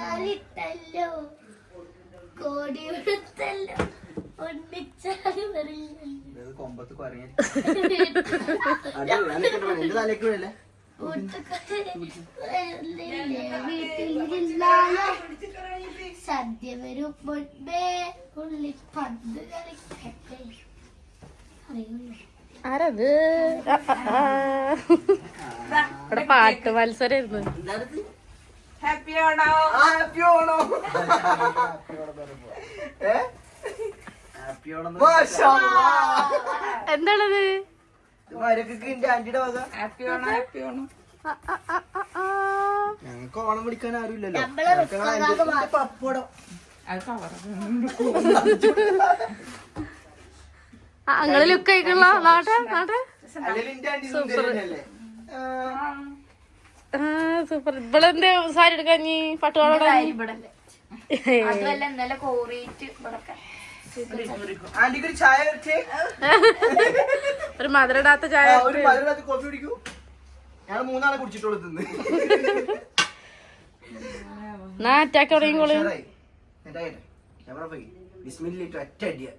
മാലയാലിട്ടല്ലോ കോടി കൊടുത്തല്ലോ ഒന്നിച്ചാലും വരില്ലല്ലോ കൊമ്പത്ത് എന്റെ തലേക്ക് വീഴല്ലേ? സദ്യ വരും മുൻപേ ഉള്ളി പന്ത് കളിക്കട്ടെ. അറിയുള്ളൂ ആരത്. ഇവിടെ പാട്ട് മത്സരായിരുന്നു. ഹാപ്പി ആണോ ഹാപ്പി എന്താണത്? ആണോ ആ. ഞങ്ങക്ക് ഓണം വിളിക്കാൻ ആരും ഇല്ലല്ലോ നമ്മളെ റിസ്ക് പപ്പടം. അത് കവർ ആ, ലുക്ക് ആയിക്കുള്ള നാട്ടെ നാട്ടെ അല്ലെങ്കിൽ സൂപ്പർ. ഇവളെന്താ സാരി എടുക്കാൻ നീ ഇവിടെ ആന്റിക്ക് ഒരു മധുരടാത്ത ചായ ഒരു കോഫി കുടിക്കൂ. ഞങ്ങൾ മൂന്നാളെ കുടിച്ചിട്ടുള്ളൂ തിന്ന്. നാ അറ്റാക്ക് തുടങ്ങിക്കോളൂ. ക്യാമറ പോയി. ബിസ്മില്ലിട്ട് ഒറ്റ അടിയാ.